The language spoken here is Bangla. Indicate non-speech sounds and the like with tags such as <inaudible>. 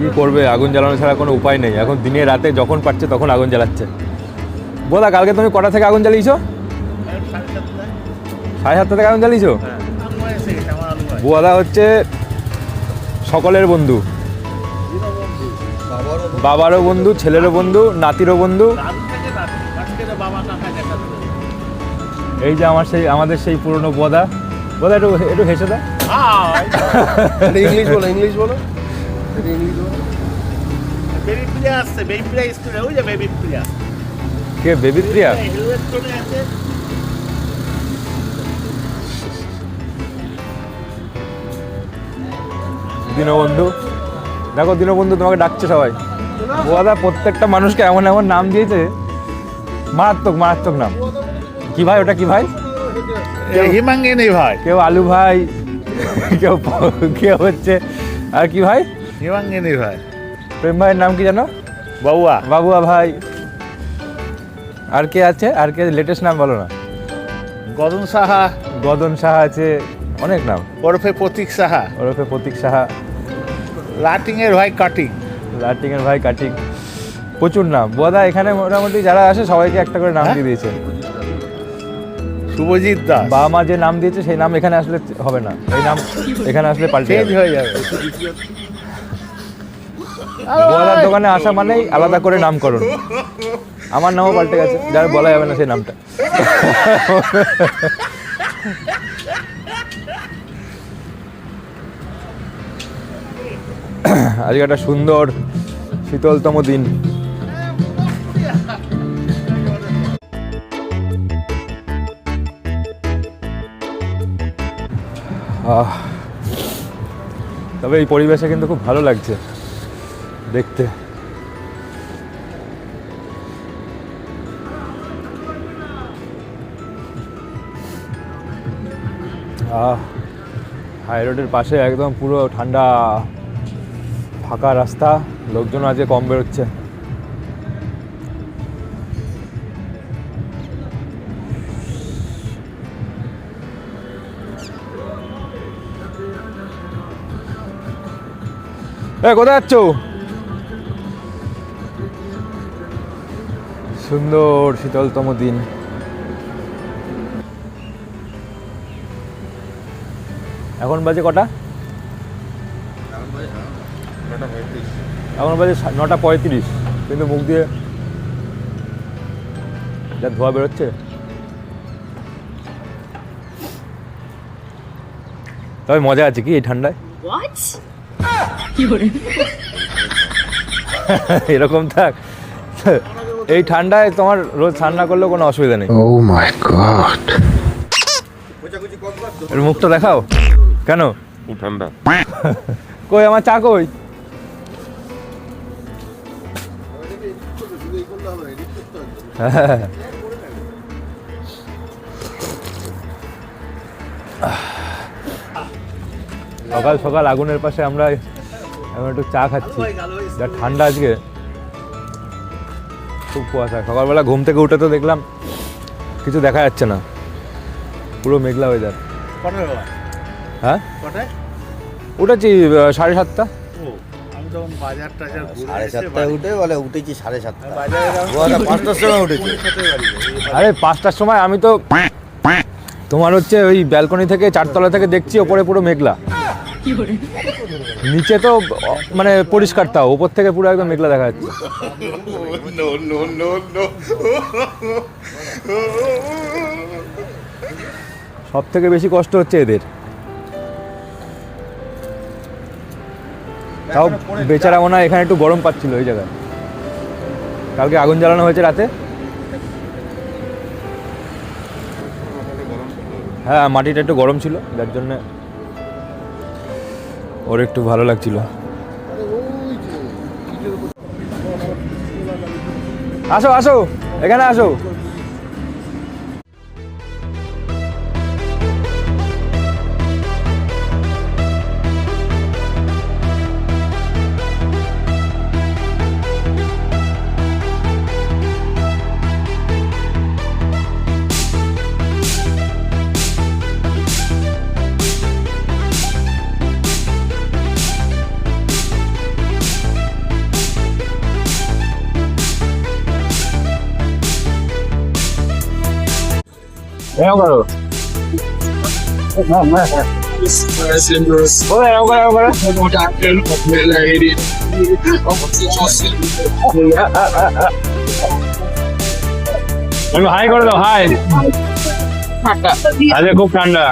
কি করবে, আগুন জ্বালানো ছাড়া কোনো উপায় নেই। এখন দিনে রাতে যখন পারছে তখন আগুন জ্বালাচ্ছে। বোধা কালকে তুমি কটা থেকে আগুন জ্বালিয়েছো? সাড়ে সাতটা থেকে আগুন জ্বালিয়েছো? বোয়াদা হচ্ছে সকলের বন্ধু। বাবারও বন্ধু, ছেলেরও বন্ধু, নাতিরও বন্ধু। এই যে আমার সেই, আমাদের সেই পুরনো বোদা। বোদা, একটু একটু হেসে দা ইংলিশ বলো ইংলিশ বলো এটা ইংলিশ বলো। বেবি প্রিয়া আসছে বেবি প্রিয়া স্কুলে ওই যে বেবি প্রিয়া কে বেবি প্রিয়া আছে। দীনবন্ধু দেখো দীনবন্ধু তোমাকে ডাকছে সবাই। বোয়াদা প্রত্যেকটা মানুষকে এমন এমন নাম দিয়েছে মারাত্মক মারাত্মক নাম। কি ভাই ওটা কি ভাই? হিমাঙ্গিনী ভাই। কেউ আলু ভাই কেউ কেউ হচ্ছে আর কি ভাই? হিমাঙ্গিনী ভাই। প্রেম ভাইয়ের নাম কি জানো? বাবুয়া। বাবুয়া ভাই। আর কে আছে? আর কে লেটেস্ট নাম বলো না। গদন সাহা। গদন সাহা আছে। অনেক নাম। ওরফে প্রতীক সাহা। ওরফে প্রতীক সাহা। লাটিং এর ভাই কাটিং। লাটিং এর ভাই কাটিং। প্রচুর নাম। বোধা এখানে মোটামুটি যারা আসে সবাইকে একটা করে নাম হ্যাঁ? দিয়ে দিয়েছে। শুভজিৎ দাস। বাবা মা যে নাম দিয়েছে সেই নাম এখানে আসলে হবে না। এই নাম এখানে আসলে পাল্টে হয়ে যাবে। বোয়াদার দোকানে আসা মানেই আলাদা করে নামকরণ। আমার নামও পাল্টে গেছে যার বলা যাবে না সেই নামটা। আজকে একটা সুন্দর শীতলতম দিন। আহ। তবে এই পরিবেশে কিন্তু খুব ভালো লাগছে। দেখতে। হাই রোডের পাশে একদম পুরো ঠান্ডা, ফাঁকা রাস্তা। লোকজন আজকে কম বেরোচ্ছে। কোথায় যাচ্ছ? সুন্দর শীতলতম দিন। এখন বাজে কটা? এখন বাজে সা- নটা পঁয়ত্রিশ। কিন্তু মুখ দিয়ে যা ধোয়া বেরোচ্ছে। তবে মজা আছে কি এই ঠান্ডায়. <laughs> এরকম থাক। এই ঠান্ডায় তোমার রোজ ঠান্ডা করলেও কোনো অসুবিধা নেই। ও মাই গড এর মুখটা দেখাও। কেন? ঠান্ডা। <laughs> কই আমার চা কই। <laughs> সকাল সকাল আগুনের পাশে আমরা এখন একটু চা খাচ্ছি। যা ঠান্ডা আজকে। খুব কুয়াশা। সকালবেলা ঘুম থেকে উঠে তো দেখলাম কিছু দেখা যাচ্ছে না। পুরো মেঘলা ওয়েদার হ্যাঁ? উঠেছি সাড়ে সাতটা। আমি তখন বাজার টাজার ঘুরে সাড়ে সাতটায় উঠে বলে উঠেছি সাড়ে সাতটা পাঁচটার সময় উঠেছি। আরে পাঁচটার সময় আমি তো তোমার হচ্ছে ওই ব্যালকনি থেকে চারতলা থেকে দেখছি ওপরে পুরো মেঘলা. নিচে তো মানে পরিষ্কার তাও ওপর থেকে পুরো একদম মেঘলা দেখা যাচ্ছে। সব থেকে বেশি কষ্ট হচ্ছে এদের। তাও বেচারা মনে এখানে একটু গরম পাচ্ছিল ওই জায়গায়। কালকে আগুন জ্বালানো হয়েছে রাতে। হ্যাঁ মাটিটা একটু গরম ছিল, যার জন্য ওর একটু ভালো লাগছিল। আসো আসো এখানে আসো। এরকম করো হাই করে দাও হাই আজকে খুব ঠান্ডা।